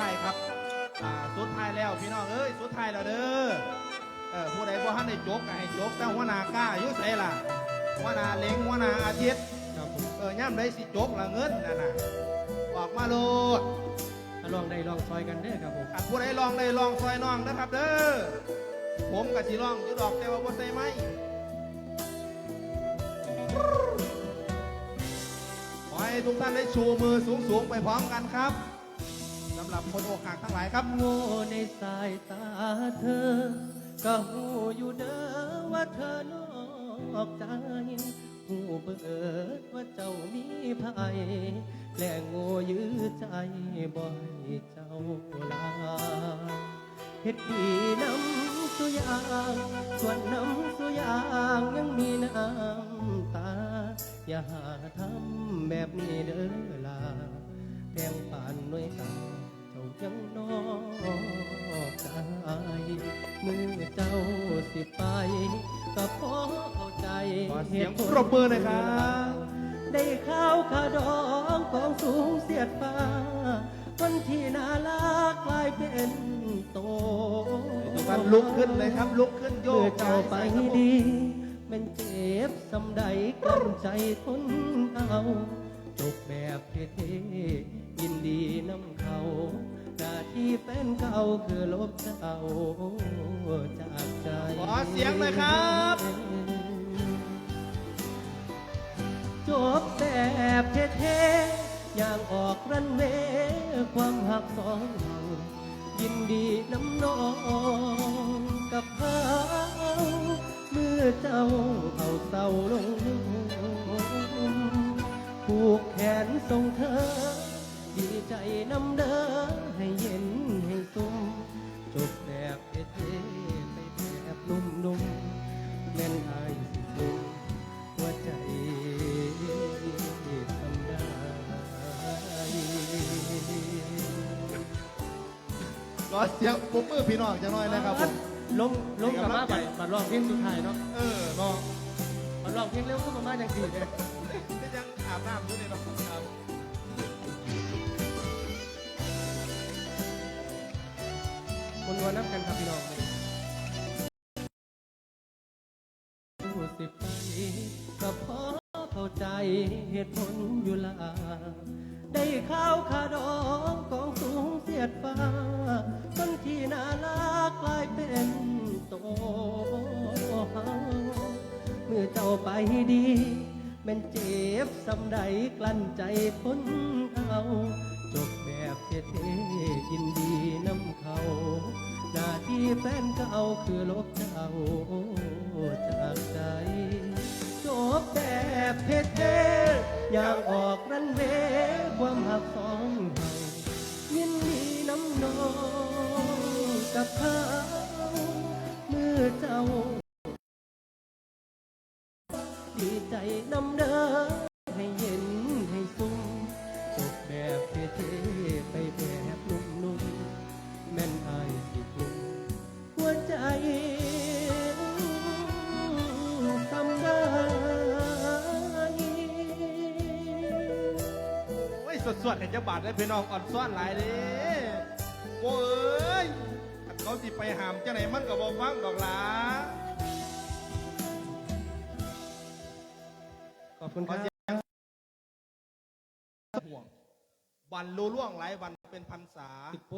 ท้ายครับอ่าสุดท้ายแล้วพี่น้องเอ้ยสุดท้ายแล้วเด้อเออผู้ใดบ่ทันได้จกก็ให้จกแต่หัวหน้ากล้าอยู่ไสล่ะหัวหน้าเล็งหัวหน้าอาทิตย์ครับผมเออย่ำได้สิจกละเงินนั่นน่ะออกมาโลดถ้าลองได้ลองซอยกันเด้อครับผมอันผู้ใดลองได้ลองซอยน้องนะครับเด้อผมกับสิลองอยู่ดอกแต่ว่าบ่ใส่ไม้ขอให้ทุกท่านได้ชูมือสูงๆไปพร้อมกันครับ สำหรับคนอกหักทั้งหลายครับ โง่ในสายตาเธอ ก็หูอยู่เด้อว่าเธอนอกใจหูเบิดว่าเจ้ามีภัยและโง่ยื้อใจบ่ให้เจ้าลาเฮ็ดดีน้ำสุยางส่วนน้ำสุยางยังมีน้ำตา อย่าหาทำแบบนี้เด้อลาแพงปานน่วยตาเจ้า ยังนอกใจมือเจ้าสิไปก็พอเข้าใจขอเสียงปรบมือหน่อยครับ ได้ข้าวขาดองของสูงเสียดฟ้าคนที่น่ารักกลายเป็นโตทุกท่านลุกขึ้นเลยครับ ลุกขึ้นโยเมื่อกเจ้าไปย้ยใส่ครับผมดีแมันเจ็บสำใดกลั้นใจทนเอาจบแบบเท่ๆยินดีน้ำเขาหน้าที่ แฟนเก่าคือลบเจ้าจากใจ ขอเสียงหน่อยครับ จบแบบเท่ๆอย่างออกรันเวย์ความหักสองเรายินดีน้ำน้องกับเขาเมื่อเจ้าเอาเศร้าลงผูกแขนส่งเธอ ดีใจน้ำเด้อ ขอเสียงปรบมือพี่น้องจะน้อยนะครับผม ลงลงกลับมาบัดบัดร้องเพลงสุดท้ายเนาะเออเนาะบัดร้องเพลงเร็วขึ้นมาบ้างอย่างสี่เลยก็ยังอาบน้ำอยู่ในเนาะครับคนวันน้ำกันครับพี่น้องผู้สิบไปก็พอเข้าใจเหตุผลอยู่ลาได้ข้าวขาดองของสูงเสียดฟ้า ไปดีแมันเจ็บสำใดกลั้นใจพ้นเอาจบแบบเท่ๆยินดีน้ำเขาหน้าที่แฟนเก่าคือลบเจ้าจากใจจบแบบเท่ๆอย่างออกรันเวความหักสองเรายินดีน้ำนองกับเขาเมื่อเจ้า ใจน้ำเด้อให้เย็นให้ซุ่มจบแบบเท่ๆไปแบบนุ่มๆแม่นอายสิกลุ่มหัวใจทำได้โอ้ยสดๆเห็นจะบาดได้พี่น้องอ่อนซ้อนหลายเด้โอ้ยเขาสิไปหามจะไหนมันก็บ่ฟังดอกหล่ะ ขอบคุณขคอรับเสียงห่วง วันรู้ล่วงหลายวันเป็นพรรษา